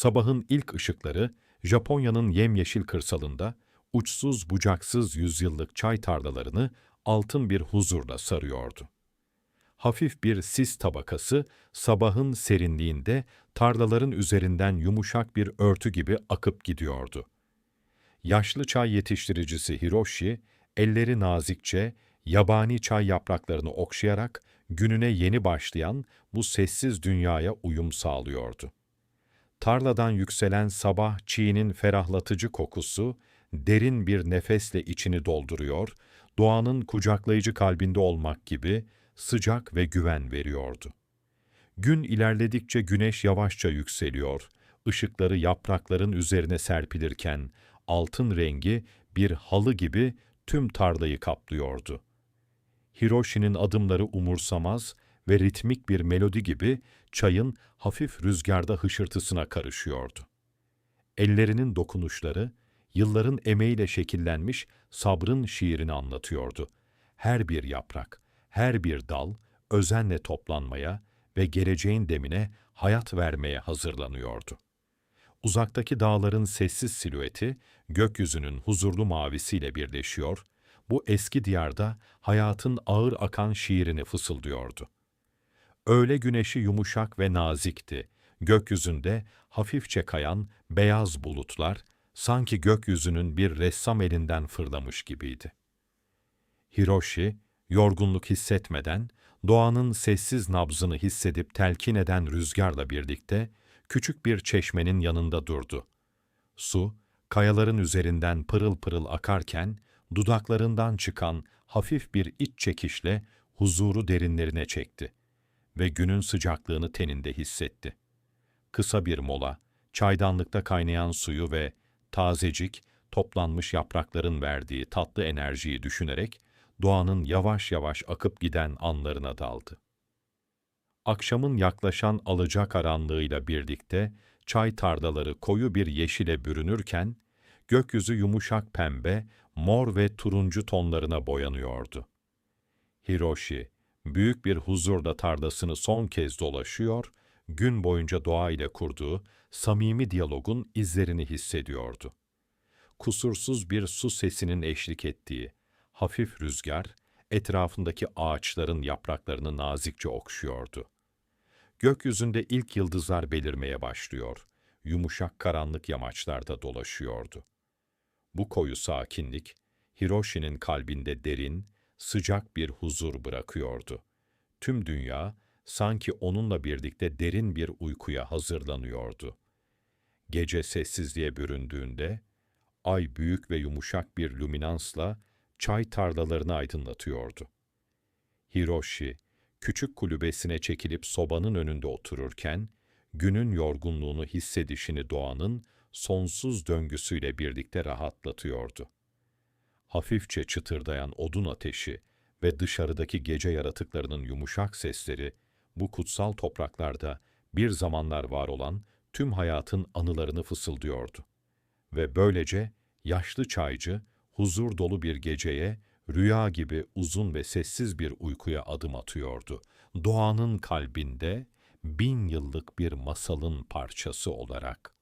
Sabahın ilk ışıkları Japonya'nın yemyeşil kırsalında uçsuz bucaksız yüzyıllık çay tarlalarını altın bir huzurla sarıyordu. Hafif bir sis tabakası sabahın serinliğinde tarlaların üzerinden yumuşak bir örtü gibi akıp gidiyordu. Yaşlı çay yetiştiricisi Hiroshi, elleri nazikçe yabani çay yapraklarını okşayarak gününe yeni başlayan bu sessiz dünyaya uyum sağlıyordu. Tarladan yükselen sabah çiğinin ferahlatıcı kokusu derin bir nefesle içini dolduruyor, doğanın kucaklayıcı kalbinde olmak gibi sıcak ve güven veriyordu. Gün ilerledikçe güneş yavaşça yükseliyor, ışıkları yaprakların üzerine serpilirken altın rengi bir halı gibi tüm tarlayı kaplıyordu. Hiroshi'nin adımları umursamaz ve ritmik bir melodi gibi çayın hafif rüzgarda hışırtısına karışıyordu. Ellerinin dokunuşları, yılların emeğiyle şekillenmiş sabrın şiirini anlatıyordu. Her bir yaprak, her bir dal özenle toplanmaya ve geleceğin demine hayat vermeye hazırlanıyordu. Uzaktaki dağların sessiz silüeti, gökyüzünün huzurlu mavisiyle birleşiyor, bu eski diyarda hayatın ağır akan şiirini fısıldıyordu. Öğle güneşi yumuşak ve nazikti. Gökyüzünde hafifçe kayan beyaz bulutlar, sanki gökyüzünün bir ressam elinden fırlamış gibiydi. Hiroshi, yorgunluk hissetmeden, doğanın sessiz nabzını hissedip telkin eden rüzgarla birlikte, küçük bir çeşmenin yanında durdu. Su, kayaların üzerinden pırıl pırıl akarken, dudaklarından çıkan hafif bir iç çekişle huzuru derinlerine çekti ve günün sıcaklığını teninde hissetti. Kısa bir mola, çaydanlıkta kaynayan suyu ve tazecik, toplanmış yaprakların verdiği tatlı enerjiyi düşünerek doğanın yavaş yavaş akıp giden anlarına daldı. Akşamın yaklaşan alacakaranlığıyla birlikte çay tarlaları koyu bir yeşile bürünürken, gökyüzü yumuşak pembe, mor ve turuncu tonlarına boyanıyordu. Hiroshi, büyük bir huzurla tarlasını son kez dolaşıyor, gün boyunca doğa ile kurduğu samimi diyalogun izlerini hissediyordu. Kusursuz bir su sesinin eşlik ettiği, hafif rüzgar, etrafındaki ağaçların yapraklarını nazikçe okşuyordu. Gökyüzünde ilk yıldızlar belirmeye başlıyor, yumuşak karanlık yamaçlarda dolaşıyordu. Bu koyu sakinlik, Hiroshi'nin kalbinde derin, sıcak bir huzur bırakıyordu. Tüm dünya, sanki onunla birlikte derin bir uykuya hazırlanıyordu. Gece sessizliğe büründüğünde, ay büyük ve yumuşak bir lüminansla çay tarlalarını aydınlatıyordu. Hiroshi, küçük kulübesine çekilip sobanın önünde otururken, günün yorgunluğunu hissedişini doğanın sonsuz döngüsüyle birlikte rahatlatıyordu. Hafifçe çıtırdayan odun ateşi ve dışarıdaki gece yaratıklarının yumuşak sesleri, bu kutsal topraklarda bir zamanlar var olan tüm hayatın anılarını fısıldıyordu. Ve böylece yaşlı çaycı, huzur dolu bir geceye, rüya gibi uzun ve sessiz bir uykuya adım atıyordu. Doğanın kalbinde bin yıllık bir masalın parçası olarak.